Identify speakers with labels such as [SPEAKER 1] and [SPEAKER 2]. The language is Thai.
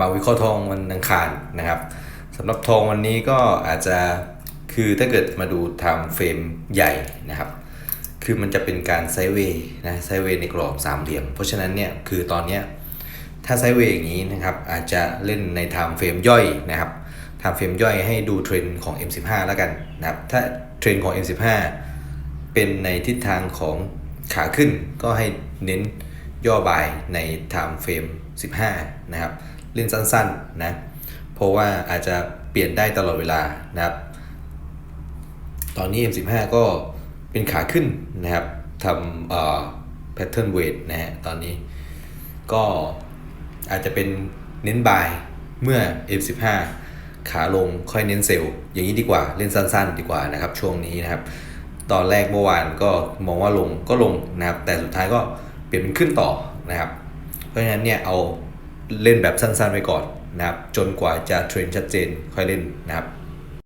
[SPEAKER 1] มาวิเคราะห์ทองวันอังคารนะครับสำหรับทองวันนี้ก็อาจจะคือถ้าเกิดมาดูไทม์เฟรมใหญ่นะครับ คือมันจะเป็นการไซเวย์นะไซเวย์ในกรอบสามเหลี่ยม เพราะฉะนั้นเนี่ยคือตอนเนี้ยถ้าไซเวย์อย่างนี้นะครับอาจจะเล่นในไทม์เฟรมย่อยนะครับไทม์เฟรมย่อยให้ดูเทรนด์ของ M15 แล้วกันนะครับถ้าเทรนด์ของ M15 เป็นในทิศทางของขาขึ้นก็ให้เน้นย่อบายใน time frame 15 นะครับ เล่นสั้นๆนะเพราะว่าอาจจะเปลี่ยนได้ตลอดเวลานะครับ ตอนนี้ M15 ก็เป็นขาขึ้นนะครับทำเอ่อ pattern weight นะฮะตอนนี้ก็อาจจะเป็นเน้นบายเมื่อ M15 ขาลงค่อยเน้นเซลล์อย่างนี้ดีกว่าเล่นสั้นๆ ดีกว่านะครับช่วงนี้นะครับ ตอนแรกเมื่อวานก็มองว่าลงก็ลงนะครับ แต่สุดท้ายก็เปลี่ยนเป็นขึ้นต่อนะครับ เพราะฉะนั้นเนี่ยเอา เล่นแบบสั้นๆไว้ก่อนนะครับจนกว่าจะเทรนชัดเจนค่อยเล่นนะครับ